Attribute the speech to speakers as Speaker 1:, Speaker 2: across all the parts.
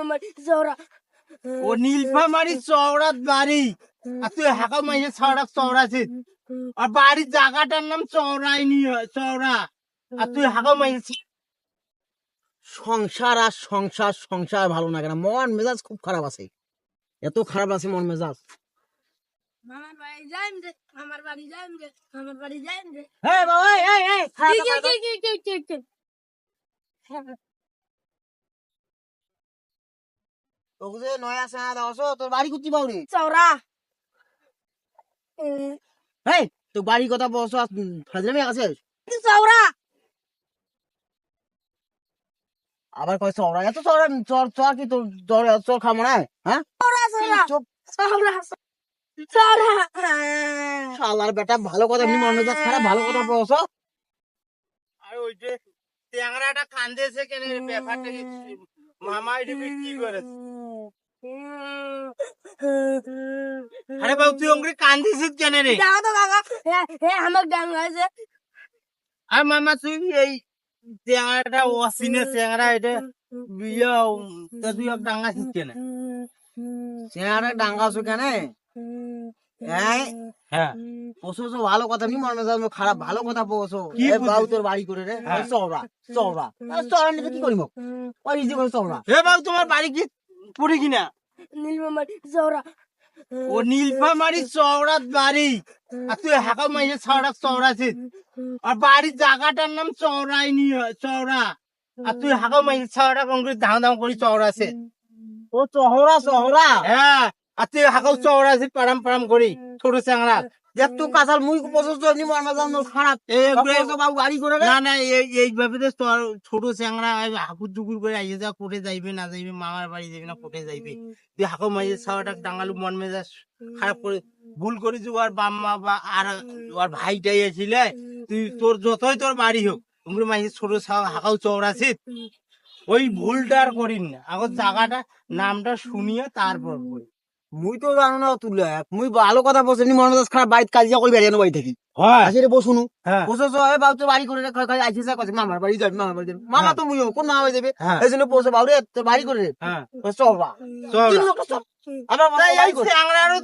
Speaker 1: নীলমামার চওড়া।
Speaker 2: ও নীলফামারি বাড়ি। আর তুই হাকা মাইছে আর বাড়ির জায়গাটার নাম চওড়াই নি চওড়া। আর তুই হাকা মাইছে
Speaker 3: সংসার আর সংসার সংসার ভালো লাগে না। মন মেজাজ খুব খারাপ আছে। এত খারাপ আছে মন মেজাজ।
Speaker 1: মামার বাড়ি যাইম রে মামার বাড়ি যাইম রে মামার বাড়ি যাইম রে
Speaker 3: বাবা এই এই এই তোকে যে নয়া সানা দাওছো তোর বাড়ি তো বাড়ি কথা বলছো ফাজলামি আছে?
Speaker 1: চওড়া?
Speaker 3: আবার কয় চওড়া? এত চওড়া চর চর কি তোর চর চর খামো না? হ্যাঁ? চুপ। শালার বেটা ভালো কথা এমনি মন মেজাজ খারাপ ভালো কথা বলছো।
Speaker 2: আর ওই যে ট্যাংরাটা কান্দেছে কেন? ব্যাপারটা কি? মামা এটা কি করেছে? আরে বাবু তুই অঙ্গুরি কান্দিছিস কেন রে?
Speaker 1: দাও তো কাকা হ্যাঁ হ্যাঁ আমার গান গাইছে
Speaker 2: আর মামা তুই এই ট্যাংরাটা অসিনে ট্যাংরা এটা বিয়া তা তুই ডাঙ্গাছিস কেন?
Speaker 3: চেহারা ডাঙ্গাছো কেন?
Speaker 2: হ্যাঁ?
Speaker 3: বসো বসো ভালো কথা এমনি মন মেজাজ খারাপ ভালো কথা বসো
Speaker 2: কি
Speaker 3: বাউ তোর বাড়ি করে রে।
Speaker 2: হ্যাঁ।
Speaker 3: চওড়া চওড়া চওড়া নিতে কি করিম? ওই করে চওড়া
Speaker 2: হে বাবু তোমার বাড়ি কি পড়ে কিনা?
Speaker 1: নীলমামার চওড়া।
Speaker 2: ও নীলফামারি চওড়াত বাড়ি। আর তুই হাকা মাইছে চওড়া চওড়া আছে আর বাড়ির জায়গাটার নাম চওড়াই নি চওড়া। আর তুই হাকা মাইছে চওড়া কংক্রিট ধাম ধাম করে চওড়া আছে।
Speaker 3: ও চহরা চহরা
Speaker 2: হ্যাঁ। আর তুই হাকাও চওড়া আছে পারাম পারাম করি ছোট চ্যাংড়া।
Speaker 3: তো কাঁচাল মুই বসো তো এমনি খারাপ।
Speaker 2: এই
Speaker 3: এই তো বাবু বাড়ি করে
Speaker 2: না না এই এইভাবে তো ছোট চ্যাংড়া হাকুর জুকুর করে আইয়ে যা কোটে যাইবে না যাইবে মামার বাড়ি যাইবে না কোটে যাইবে। তুই হাকো মাইছে ছাওয়াটা ডাঙ্গালু মন মেজাজ খারাপ করে ভুল করেছি ওর বাম্মা বা আর ওর ভাইটাই এসেছিলে তুই তোর যতই তোর বাড়ি হোক তুমি মাইছে ছোট ছাওয়া হাকাও আছে ওই ভুলটা আর করিন না। আগর জায়গাটা নামটা শুনিয়ে তারপর
Speaker 3: মুই তো জানো না তুলে মুই ভালো কথা বলছি এমনি মন মেজাজ খারাপ বাড়িতে কাজিয়া করি বেরিয়ে বাড়ি থাকি।
Speaker 2: হয়।
Speaker 3: আসে রে বসুনু।
Speaker 2: হ্যাঁ।
Speaker 3: বসো এ বাবু তো বাড়ি করে রে কয় আইছে যা কছে মামার বাড়ি যাবি মামার বাড়ি যাবি। মামা তো মুইও কোন মামা বাড়ি যাবে?
Speaker 2: হ্যাঁ।
Speaker 3: এই জন্য বসে বাবু রে তোর বাড়ি করে
Speaker 2: হ্যাঁ।
Speaker 3: আমার বাড়ি করে।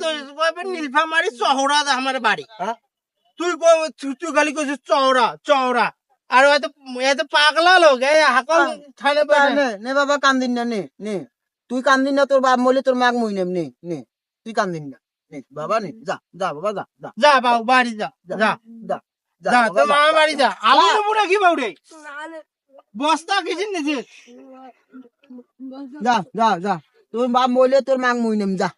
Speaker 2: তো নীলফামারি আমার বাড়ি।
Speaker 3: হ্যাঁ?
Speaker 2: তুই তুই তুই কইছিস চওড়া চওড়া। আর এত এত পাগলা লোক এই হাকল
Speaker 3: হ্যাঁ। নে নে বাবা কান্দিন না নে নে। তুই কান্দিন না তোর বাপ মরলে তোর মাগ মুই নেম নে নে তুই কান্দিন না নে বাবা নে যা যা বাবা যা যা।
Speaker 2: যা বাবু বাড়ি যা যা
Speaker 3: যা। যা
Speaker 2: তোর মামা বাড়ি যা। আলু পুরো কি বাউরে বস্তা কিছু নিছিস
Speaker 3: যা যা যা। তোর বাপ মরলে তোর মাগ মুই নেম যা।